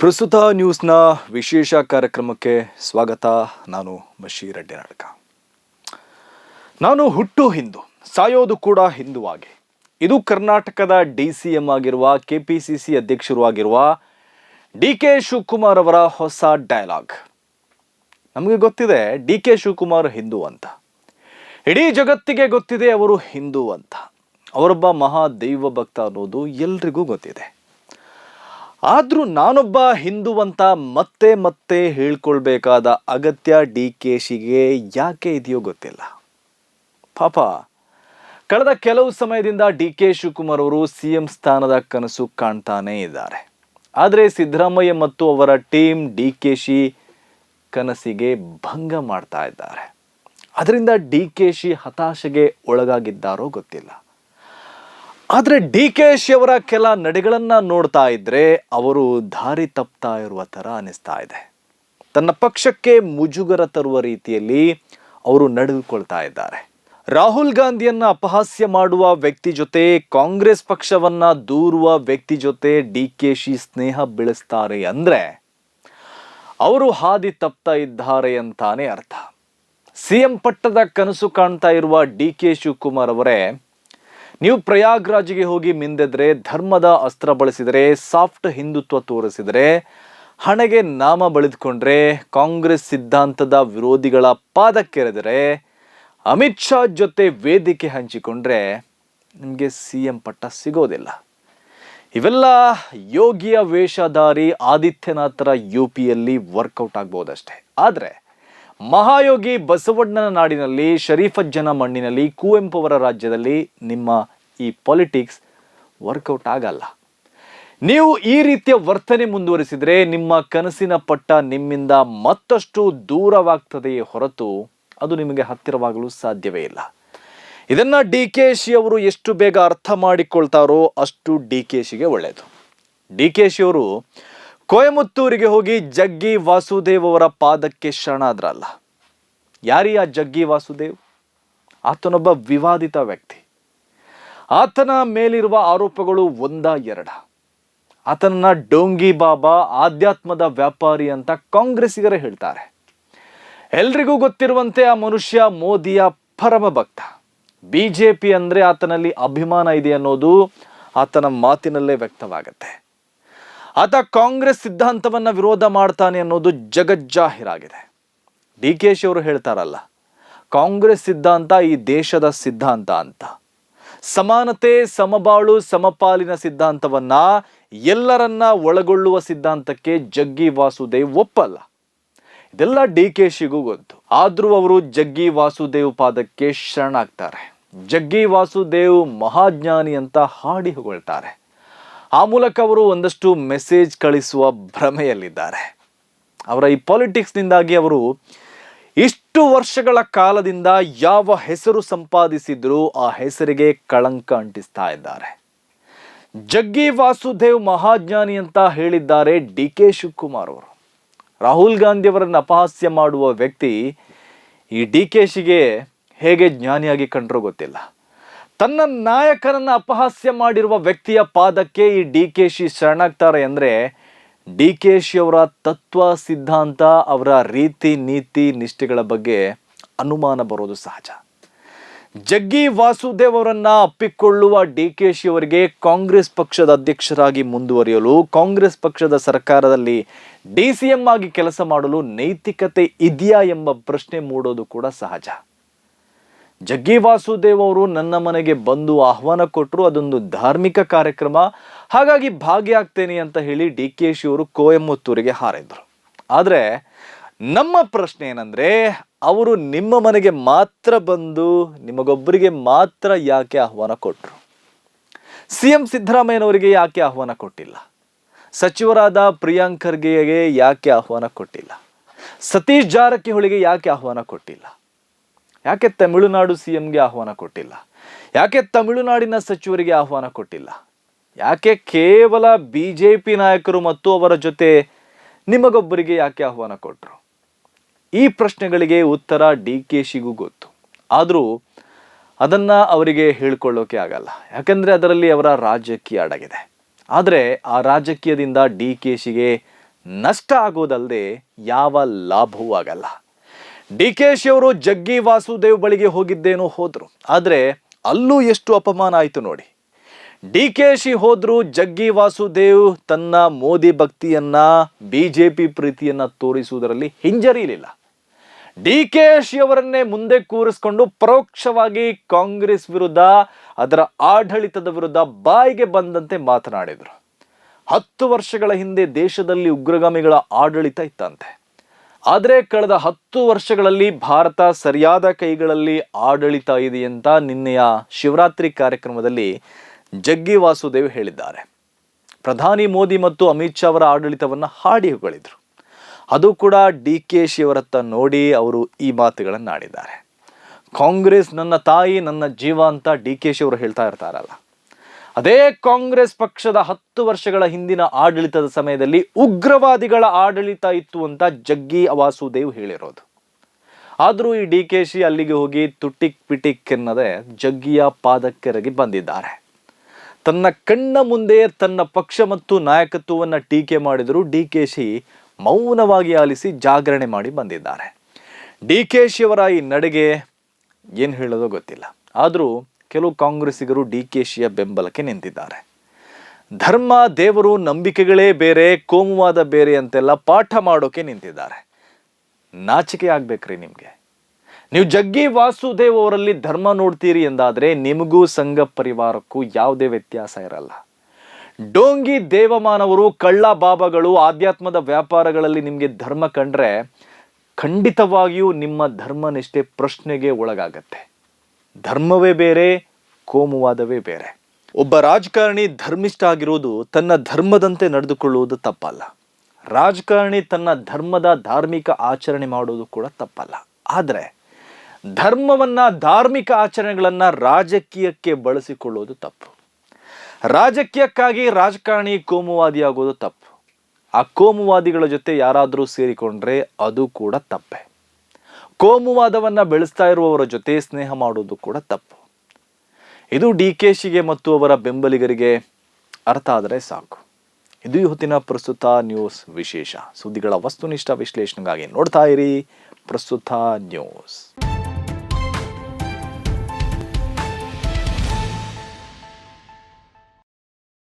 ಪ್ರಸ್ತುತ ನ್ಯೂಸ್ನ ವಿಶೇಷ ಕಾರ್ಯಕ್ರಮಕ್ಕೆ ಸ್ವಾಗತ. ನಾನು ಬಶೀರ್ ನಾಡಕ ನಾನು ಹುಟ್ಟು ಹಿಂದೂ, ಸಾಯೋದು ಕೂಡ ಹಿಂದುವಾಗಿ ಇದು ಕರ್ನಾಟಕದ ಡಿ ಸಿ ಎಂ ಆಗಿರುವ, ಕೆ ಪಿ ಸಿ ಸಿ ಅಧ್ಯಕ್ಷರು ಆಗಿರುವ ಡಿ ಕೆ ಶಿವಕುಮಾರ್ ಅವರ ಹೊಸ ಡೈಲಾಗ್. ನಮಗೆ ಗೊತ್ತಿದೆ, ಡಿ ಕೆ ಶಿವಕುಮಾರ್ ಹಿಂದೂ ಅಂತ. ಇಡೀ ಜಗತ್ತಿಗೆ ಗೊತ್ತಿದೆ ಅವರು ಹಿಂದೂ ಅಂತ. ಅವರೊಬ್ಬ ಮಹಾ ದೈವ ಭಕ್ತ ಅನ್ನೋದು ಎಲ್ರಿಗೂ ಗೊತ್ತಿದೆ. ಆದ್ರೂ ನಾನೊಬ್ಬ ಹಿಂದೂ ಅಂತ ಮತ್ತೆ ಮತ್ತೆ ಹೇಳ್ಕೊಳ್ಬೇಕಾದ ಅಗತ್ಯ ಡಿ ಕೆ ಶಿಗೆ ಯಾಕೆ ಇದೆಯೋ ಗೊತ್ತಿಲ್ಲ. ಪಾಪ, ಕಳೆದ ಕೆಲವು ಸಮಯದಿಂದ ಡಿ ಕೆ ಶಿವಕುಮಾರ್ ಅವರು ಸಿ ಎಂ ಸ್ಥಾನದ ಕನಸು ಕಾಣ್ತಾನೇ ಇದ್ದಾರೆ. ಆದರೆ ಸಿದ್ದರಾಮಯ್ಯ ಮತ್ತು ಅವರ ಟೀಮ್ ಡಿ ಕೆ ಶಿ ಕನಸಿಗೆ ಭಂಗ ಮಾಡ್ತಾ ಇದ್ದಾರೆ. ಅದರಿಂದ ಡಿ ಕೆ ಶಿ ಹತಾಶೆಗೆ ಒಳಗಾಗಿದ್ದಾರೋ ಗೊತ್ತಿಲ್ಲ. ಆದರೆ ಡಿ ಕೆ ಶಿ ಅವರ ಕೆಲ ನಡೆಗಳನ್ನು ನೋಡ್ತಾ ಇದ್ದರೆ ಅವರು ದಾರಿ ತಪ್ತಾ ಇರುವ ತರ ಅನಿಸ್ತಾ ಇದೆ. ತನ್ನ ಪಕ್ಷಕ್ಕೆ ಮುಜುಗರ ತರುವ ರೀತಿಯಲ್ಲಿ ಅವರು ನಡೆದುಕೊಳ್ತಾ ಇದ್ದಾರೆ. ರಾಹುಲ್ ಗಾಂಧಿಯನ್ನ ಅಪಹಾಸ್ಯ ಮಾಡುವ ವ್ಯಕ್ತಿ ಜೊತೆ ಕಾಂಗ್ರೆಸ್ ಪಕ್ಷವನ್ನ ದೂರುವ ವ್ಯಕ್ತಿ ಜೊತೆ ಡಿ ಕೆ ಶಿ ಸ್ನೇಹ ಬೆಳೆಸ್ತಾರೆ ಅಂದ್ರೆ ಅವರು ಹಾದಿ ತಪ್ತಾ ಇದ್ದಾರೆ ಅಂತಾನೆ ಅರ್ಥ. ಸಿಎಂ ಪಟ್ಟದ ಕನಸು ಕಾಣ್ತಾ ಇರುವ ಡಿ ಕೆ ಶಿವಕುಮಾರ್ ಅವರೇ ನೀವು ಪ್ರಯಾಗ್ರಾಜ್ಗೆ ಹೋಗಿ ಮಿಂದೆದ್ರೆ ಧರ್ಮದ ಅಸ್ತ್ರ ಬಳಸಿದರೆ, ಸಾಫ್ಟ್ ಹಿಂದುತ್ವ ತೋರಿಸಿದರೆ, ಹಣೆಗೆ ನಾಮ ಬಳಿದುಕೊಂಡ್ರೆ, ಕಾಂಗ್ರೆಸ್ ಸಿದ್ಧಾಂತದ ವಿರೋಧಿಗಳ ಪಾದಕ್ಕೆರೆದರೆ, ಅಮಿತ್ ಶಾ ಜೊತೆ ವೇದಿಕೆ ಹಂಚಿಕೊಂಡ್ರೆ ನಿಮಗೆ ಸಿ ಎಂ ಪಟ್ಟ ಸಿಗೋದಿಲ್ಲ. ಇವೆಲ್ಲ ಯೋಗಿಯ ವೇಷಧಾರಿ ಆದಿತ್ಯನಾಥರ ಯು ಪಿಯಲ್ಲಿ ವರ್ಕೌಟ್ ಆಗ್ಬೋದಷ್ಟೇ. ಆದರೆ ಮಹಾಯೋಗಿ ಬಸವಣ್ಣನ ನಾಡಿನಲ್ಲಿ ಶರೀಫಜ್ಜನ ಮಣ್ಣಿನಲ್ಲಿ ಕುವೆಂಪು ಅವರ ರಾಜ್ಯದಲ್ಲಿ ನಿಮ್ಮ ಈ ಪಾಲಿಟಿಕ್ಸ್ ವರ್ಕೌಟ್ ಆಗಲ್ಲ. ನೀವು ಈ ರೀತಿಯ ವರ್ತನೆ ಮುಂದುವರಿಸಿದರೆ ನಿಮ್ಮ ಕನಸಿನ ಪಟ್ಟ ನಿಮ್ಮಿಂದ ಮತ್ತಷ್ಟು ದೂರವಾಗ್ತದೆಯೇ ಹೊರತು ಅದು ನಿಮಗೆ ಹತ್ತಿರವಾಗಲು ಸಾಧ್ಯವೇ ಇಲ್ಲ. ಇದನ್ನು ಡಿ ಕೆ ಶಿ ಅವರು ಎಷ್ಟು ಬೇಗ ಅರ್ಥ ಮಾಡಿಕೊಳ್ತಾರೋ ಅಷ್ಟು ಡಿ ಕೆ ಶಿಗೆ ಒಳ್ಳೆಯದು ಡಿ ಕೆ ಶಿ ಅವರು ಕೊಯಮತ್ತೂರಿಗೆ ಹೋಗಿ ಜಗ್ಗಿ ವಾಸುದೇವ್ ಅವರ ಪಾದಕ್ಕೆ ಶರಣಾದ್ರಲ್ಲ. ಯಾರೀ ಆ ಜಗ್ಗಿ ವಾಸುದೇವ್? ಆತನೊಬ್ಬ ವಿವಾದಿತ ವ್ಯಕ್ತಿ. ಆತನ ಮೇಲಿರುವ ಆರೋಪಗಳು ಒಂದ ಎರಡ. ಆತನನ್ನ ಡೋಂಗಿ ಬಾಬಾ ಆಧ್ಯಾತ್ಮದ ವ್ಯಾಪಾರಿ ಅಂತ ಕಾಂಗ್ರೆಸ್ಸಿಗರೇ ಹೇಳ್ತಾರೆ. ಎಲ್ರಿಗೂ ಗೊತ್ತಿರುವಂತೆ ಆ ಮನುಷ್ಯ ಮೋದಿಯ ಪರಮ ಭಕ್ತ ಬಿಜೆಪಿ ಅಂದ್ರೆ ಆತನಲ್ಲಿ ಅಭಿಮಾನ ಇದೆ ಅನ್ನೋದು ಆತನ ಮಾತಿನಲ್ಲೇ ವ್ಯಕ್ತವಾಗತ್ತೆ. ಆತ ಕಾಂಗ್ರೆಸ್ ಸಿದ್ಧಾಂತವನ್ನ ವಿರೋಧ ಮಾಡ್ತಾನೆ ಅನ್ನೋದು ಜಗಜ್ಜಾಹಿರಾಗಿದೆ. ಡಿ ಕೆ ಶಿ ಅವರು ಹೇಳ್ತಾರಲ್ಲ, ಕಾಂಗ್ರೆಸ್ ಸಿದ್ಧಾಂತ ಈ ದೇಶದ ಸಿದ್ಧಾಂತ ಅಂತ. ಸಮಾನತೆ, ಸಮಬಾಳು, ಸಮಪಾಲಿನ ಸಿದ್ಧಾಂತವನ್ನ ಎಲ್ಲರನ್ನ ಒಳಗೊಳ್ಳುವ ಸಿದ್ಧಾಂತಕ್ಕೆ ಜಗ್ಗಿ ವಾಸುದೇವ್ ಒಪ್ಪಲ್ಲ. ಇದೆಲ್ಲ ಡಿ ಕೆ ಶಿಗೂ ಗೊತ್ತು. ಆದರೂ ಅವರು ಜಗ್ಗಿ ವಾಸುದೇವ್ ಪಾದಕ್ಕೆ ಶರಣಾಗ್ತಾರೆ. ಜಗ್ಗಿ ವಾಸುದೇವ್ ಮಹಾಜ್ಞಾನಿ ಅಂತ ಹಾಡಿ ಹೊಗಳ್ತಾರೆ. ಆ ಮೂಲಕ ಅವರು ಒಂದಷ್ಟು ಮೆಸೇಜ್ ಕಳಿಸುವ ಭ್ರಮೆಯಲ್ಲಿದ್ದಾರೆ. ಅವರ ಈ ಪಾಲಿಟಿಕ್ಸ್ನಿಂದಾಗಿ ಅವರು ಇಷ್ಟು ವರ್ಷಗಳ ಕಾಲದಿಂದ ಯಾವ ಹೆಸರು ಸಂಪಾದಿಸಿದ್ರೂ ಆ ಹೆಸರಿಗೆ ಕಳಂಕ ಅಂಟಿಸ್ತಾ ಇದ್ದಾರೆ. ಜಗ್ಗಿ ವಾಸುದೇವ್ ಮಹಾಜ್ಞಾನಿ ಅಂತ ಹೇಳಿದ್ದಾರೆ ಡಿ ಕೆ ಶಿವಕುಮಾರ್ ಅವರು. ರಾಹುಲ್ ಗಾಂಧಿ ಅವರನ್ನು ಅಪಹಾಸ್ಯ ಮಾಡುವ ವ್ಯಕ್ತಿ ಈ ಡಿ ಕೆ ಶಿಗೆ ಹೇಗೆ ಜ್ಞಾನಿಯಾಗಿ ಕಂಡರೂ ಗೊತ್ತಿಲ್ಲ. ತನ್ನ ನಾಯಕನನ್ನ ಅಪಹಾಸ್ಯ ಮಾಡಿರುವ ವ್ಯಕ್ತಿಯ ಪಾದಕ್ಕೆ ಈ ಡಿ ಕೆ ಶಿ ಶರಣಾಗ್ತಾರೆ ಅಂದ್ರೆ ಡಿ ಕೆ ಶಿ ಅವರ ತತ್ವ, ಸಿದ್ಧಾಂತ, ಅವರ ರೀತಿ, ನೀತಿ, ನಿಷ್ಠೆಗಳ ಬಗ್ಗೆ ಅನುಮಾನ ಬರೋದು ಸಹಜ. ಜಗ್ಗಿ ವಾಸುದೇವ್ ಅವರನ್ನ ಅಪ್ಪಿಕೊಳ್ಳುವ ಡಿ ಕೆ ಶಿ ಅವರಿಗೆ ಕಾಂಗ್ರೆಸ್ ಪಕ್ಷದ ಅಧ್ಯಕ್ಷರಾಗಿ ಮುಂದುವರಿಯಲು, ಕಾಂಗ್ರೆಸ್ ಪಕ್ಷದ ಸರ್ಕಾರದಲ್ಲಿ ಡಿ ಸಿ ಎಂ ಆಗಿ ಕೆಲಸ ಮಾಡಲು ನೈತಿಕತೆ ಇದೆಯಾ ಎಂಬ ಪ್ರಶ್ನೆ ಮೂಡೋದು ಕೂಡ ಸಹಜ. ಜಗ್ಗಿ ವಾಸುದೇವ್ ಅವರು ನನ್ನ ಮನೆಗೆ ಬಂದು ಆಹ್ವಾನ ಕೊಟ್ಟರು ಅದೊಂದು ಧಾರ್ಮಿಕ ಕಾರ್ಯಕ್ರಮ. ಹಾಗಾಗಿ ಭಾಗಿಯಾಗ್ತೇನೆ ಅಂತ ಹೇಳಿ ಡಿ ಕೆ ಶಿ ಅವರು ಕೋಯಮತ್ತೂರಿಗೆ ಹಾರಿದ್ರು. ಆದರೆ ನಮ್ಮ ಪ್ರಶ್ನೆ ಏನಂದರೆ, ಅವರು ನಿಮ್ಮ ಮನೆಗೆ ಮಾತ್ರ ಬಂದು ನಿಮಗೊಬ್ಬರಿಗೆ ಮಾತ್ರ ಯಾಕೆ ಆಹ್ವಾನ ಕೊಟ್ಟರು ಸಿ ಎಂ ಸಿದ್ದರಾಮಯ್ಯನವರಿಗೆ ಯಾಕೆ ಆಹ್ವಾನ ಕೊಟ್ಟಿಲ್ಲ? ಸಚಿವರಾದ ಪ್ರಿಯಾಂಕ್ ಯಾಕೆ ಆಹ್ವಾನ ಕೊಟ್ಟಿಲ್ಲ? ಸತೀಶ್ ಜಾರಕಿಹೊಳಿಗೆ ಯಾಕೆ ಆಹ್ವಾನ ಕೊಟ್ಟಿಲ್ಲ? ಯಾಕೆ ತಮಿಳುನಾಡು ಸಿ ಎಂಗೆ ಆಹ್ವಾನ ಕೊಟ್ಟಿಲ್ಲ? ಯಾಕೆ ತಮಿಳುನಾಡಿನ ಸಚಿವರಿಗೆ ಆಹ್ವಾನ ಕೊಟ್ಟಿಲ್ಲ? ಯಾಕೆ ಕೇವಲ ಬಿ ಜೆ ಪಿ ನಾಯಕರು ಮತ್ತು ಅವರ ಜೊತೆ ನಿಮಗೊಬ್ಬರಿಗೆ ಯಾಕೆ ಆಹ್ವಾನ ಕೊಟ್ಟರು ಈ ಪ್ರಶ್ನೆಗಳಿಗೆ ಉತ್ತರ ಡಿ ಕೆ ಶಿಗೂ ಗೊತ್ತು. ಆದರೂ ಅದನ್ನು ಅವರಿಗೆ ಹೇಳ್ಕೊಳ್ಳೋಕೆ ಆಗಲ್ಲ. ಯಾಕಂದರೆ ಅದರಲ್ಲಿ ಅವರ ರಾಜಕೀಯ ಅಡಗಿದೆ. ಆದರೆ ಆ ರಾಜಕೀಯದಿಂದ ಡಿ ಕೆ ಶಿಗೆ ನಷ್ಟ ಆಗೋದಲ್ಲದೆ ಯಾವ ಲಾಭವೂ ಆಗಲ್ಲ. ಡಿ ಕೆ ಶಿ ಅವರು ಜಗ್ಗಿ ವಾಸುದೇವ್ ಬಳಿಗೆ ಹೋಗಿದ್ದೇನೋ ಹೋದರು. ಆದರೆ ಅಲ್ಲೂ ಎಷ್ಟು ಅಪಮಾನ ಆಯಿತು ನೋಡಿ. ಡಿ ಕೆ ಶಿ ಹೋದ್ರು ಜಗ್ಗಿ ವಾಸುದೇವ್ ತನ್ನ ಮೋದಿ ಭಕ್ತಿಯನ್ನ, ಬಿಜೆಪಿ ಪ್ರೀತಿಯನ್ನ ತೋರಿಸುವುದರಲ್ಲಿ ಹಿಂಜರಿಯಲಿಲ್ಲ. ಡಿ ಕೆ ಶಿ ಅವರನ್ನೇ ಮುಂದೆ ಕೂರಿಸ್ಕೊಂಡು ಪರೋಕ್ಷವಾಗಿ ಕಾಂಗ್ರೆಸ್ ವಿರುದ್ಧ, ಅದರ ಆಡಳಿತದ ವಿರುದ್ಧ ಬಾಯಿಗೆ ಬಂದಂತೆ ಮಾತನಾಡಿದರು. ಹತ್ತು ವರ್ಷಗಳ ಹಿಂದೆ ದೇಶದಲ್ಲಿ ಉಗ್ರಗಾಮಿಗಳ ಆಡಳಿತ ಇತ್ತಂತೆ. ಆದರೆ ಕಳೆದ ಹತ್ತು ವರ್ಷಗಳಲ್ಲಿ ಭಾರತ ಸರಿಯಾದ ಕೈಗಳಲ್ಲಿ ಆಡಳಿತ ಇದೆ ಅಂತ ನಿನ್ನೆಯ ಶಿವರಾತ್ರಿ ಕಾರ್ಯಕ್ರಮದಲ್ಲಿ ಜಗ್ಗಿ ವಾಸುದೇವ್ ಹೇಳಿದ್ದಾರೆ. ಪ್ರಧಾನಿ ಮೋದಿ ಮತ್ತು ಅಮಿತ್ ಶಾ ಅವರ ಆಡಳಿತವನ್ನು ಹಾಡಿ ಹೊಗಳಿದ್ರು. ಅದು ಕೂಡ ಡಿ ಕೆ ಶಿವರತ್ತ ನೋಡಿ ಅವರು ಈ ಮಾತುಗಳನ್ನು ಆಡಿದ್ದಾರೆ ಕಾಂಗ್ರೆಸ್ ನನ್ನ ತಾಯಿ, ನನ್ನ ಜೀವ ಅಂತ ಡಿ ಕೆ ಶಿ ಅವರು ಹೇಳ್ತಾ ಇರ್ತಾರಲ್ಲ. ಅದೇ ಕಾಂಗ್ರೆಸ್ ಪಕ್ಷದ ಹತ್ತು ವರ್ಷಗಳ ಹಿಂದಿನ ಆಡಳಿತದ ಸಮಯದಲ್ಲಿ ಉಗ್ರವಾದಿಗಳ ಆಡಳಿತ ಇತ್ತು ಅಂತ ಜಗ್ಗಿ ವಾಸುದೇವ್ ಹೇಳಿರೋದು. ಆದರೂ ಈ ಡಿ ಕೆ ಶಿ ಅಲ್ಲಿಗೆ ಹೋಗಿ ತುಟಿಕ್ ಪಿಟಿಕ್ ಎನ್ನದೆ ಜಗ್ಗಿಯ ಪಾದಕ್ಕೆರಗಿ ಬಂದಿದ್ದಾರೆ. ತನ್ನ ಕಣ್ಣ ಮುಂದೆ ತನ್ನ ಪಕ್ಷ ಮತ್ತು ನಾಯಕತ್ವವನ್ನು ಟೀಕೆ ಮಾಡಿದರೂ ಡಿ ಕೆ ಶಿ ಮೌನವಾಗಿ ಆಲಿಸಿ ಜಾಗರಣೆ ಮಾಡಿ ಬಂದಿದ್ದಾರೆ. ಡಿ ಕೆ ಶಿ ಅವರ ಈ ನಡೆಗೆ ಏನು ಹೇಳೋದೋ ಗೊತ್ತಿಲ್ಲ. ಆದರೂ ಕೆಲವು ಕಾಂಗ್ರೆಸ್ಸಿಗರು ಡಿ ಕೆ ಶಿಯ ಬೆಂಬಲಕ್ಕೆ ನಿಂತಿದ್ದಾರೆ. ಧರ್ಮ, ದೇವರು, ನಂಬಿಕೆಗಳೇ ಬೇರೆ, ಕೋಮುವಾದ ಬೇರೆ ಅಂತೆಲ್ಲ ಪಾಠ ಮಾಡೋಕೆ ನಿಂತಿದ್ದಾರೆ. ನಾಚಿಕೆ ಆಗ್ಬೇಕ್ರಿ ನಿಮಗೆ. ನೀವು ಜಗ್ಗಿ ವಾಸುದೇವ್ ಅವರಲ್ಲಿ ಧರ್ಮ ನೋಡ್ತೀರಿ ಎಂದಾದರೆ ನಿಮಗೂ ಸಂಘ ಪರಿವಾರಕ್ಕೂ ಯಾವುದೇ ವ್ಯತ್ಯಾಸ ಇರಲ್ಲ. ಡೋಂಗಿ ದೇವಮಾನವರು ಕಳ್ಳ ಬಾಬಾಗಳು ಆಧ್ಯಾತ್ಮದ ವ್ಯಾಪಾರಗಳಲ್ಲಿ ನಿಮಗೆ ಧರ್ಮ ಕಂಡ್ರೆ ಖಂಡಿತವಾಗಿಯೂ ನಿಮ್ಮ ಧರ್ಮನಿಷ್ಠೆ ಪ್ರಶ್ನೆಗೆ ಒಳಗಾಗತ್ತೆ. ಧರ್ಮವೇ ಬೇರೆ, ಕೋಮುವಾದವೇ ಬೇರೆ. ಒಬ್ಬ ರಾಜಕಾರಣಿ ಧರ್ಮಿಷ್ಠ ಆಗಿರುವುದು ತನ್ನ ಧರ್ಮದಂತೆ ನಡೆದುಕೊಳ್ಳುವುದು ತಪ್ಪಲ್ಲ. ರಾಜಕಾರಣಿ ತನ್ನ ಧರ್ಮದ ಧಾರ್ಮಿಕ ಆಚರಣೆ ಮಾಡುವುದು ಕೂಡ ತಪ್ಪಲ್ಲ. ಆದರೆ, ಧರ್ಮವನ್ನ ಧಾರ್ಮಿಕ ಆಚರಣೆಗಳನ್ನ ರಾಜಕೀಯಕ್ಕೆ ಬಳಸಿಕೊಳ್ಳುವುದು ತಪ್ಪು. ರಾಜಕೀಯಕ್ಕಾಗಿ ರಾಜಕಾರಣಿ ಕೋಮುವಾದಿ ಆಗೋದು ತಪ್ಪು. ಆ ಕೋಮುವಾದಿಗಳ ಜೊತೆ ಯಾರಾದರೂ ಸೇರಿಕೊಂಡ್ರೆ ಅದು ಕೂಡ ತಪ್ಪೆ. ಕೋಮುವಾದವನ್ನ ಬೆಳೆಸ್ತಾ ಇರುವವರ ಜೊತೆ ಸ್ನೇಹ ಮಾಡೋದು ಕೂಡ ತಪ್ಪು. ಇದು ಡಿ ಕೆ ಶಿಗೆ ಮತ್ತು ಅವರ ಬೆಂಬಲಿಗರಿಗೆ ಅರ್ಥ ಆದರೆ ಸಾಕು. ಇದು ಇವತ್ತಿನ ಪ್ರಸ್ತುತ ನ್ಯೂಸ್ ವಿಶೇಷ. ಸುದ್ದಿಗಳ ವಸ್ತುನಿಷ್ಠ ವಿಶ್ಲೇಷಣೆಗಾಗಿ ನೋಡ್ತಾ ಇರಿ ಪ್ರಸ್ತುತ ನ್ಯೂಸ್.